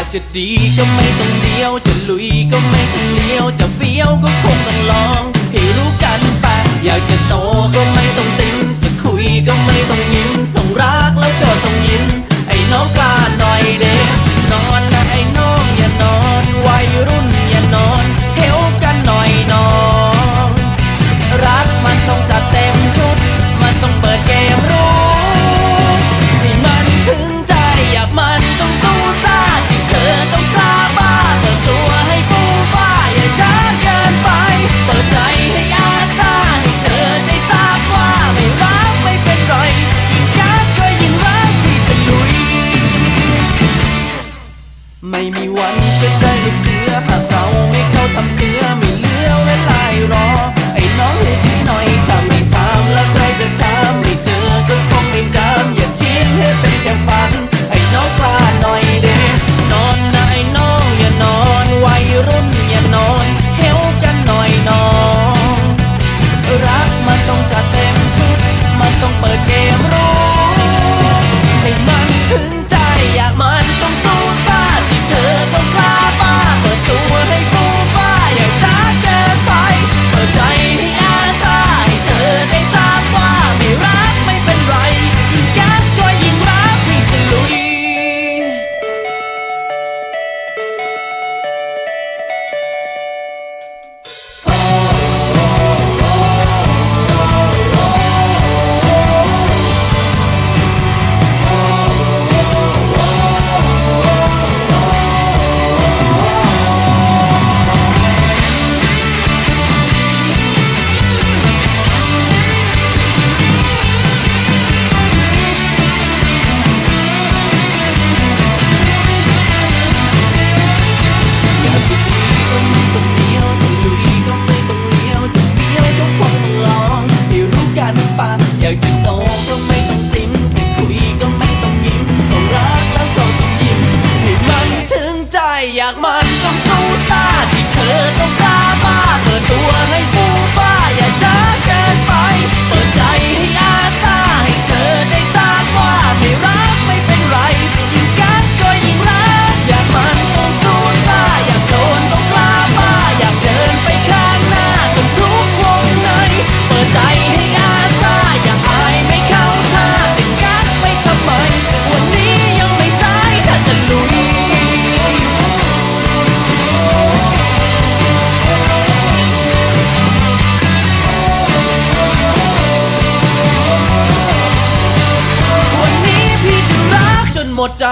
ากจะดีก็ไม่ต้องเดียว จะลุยก็ไม่ต้องเลี้ยว จะเฟี้ยวก็คงต้องลอง ให้รู้กันไปอยากจะ My. หมดใจ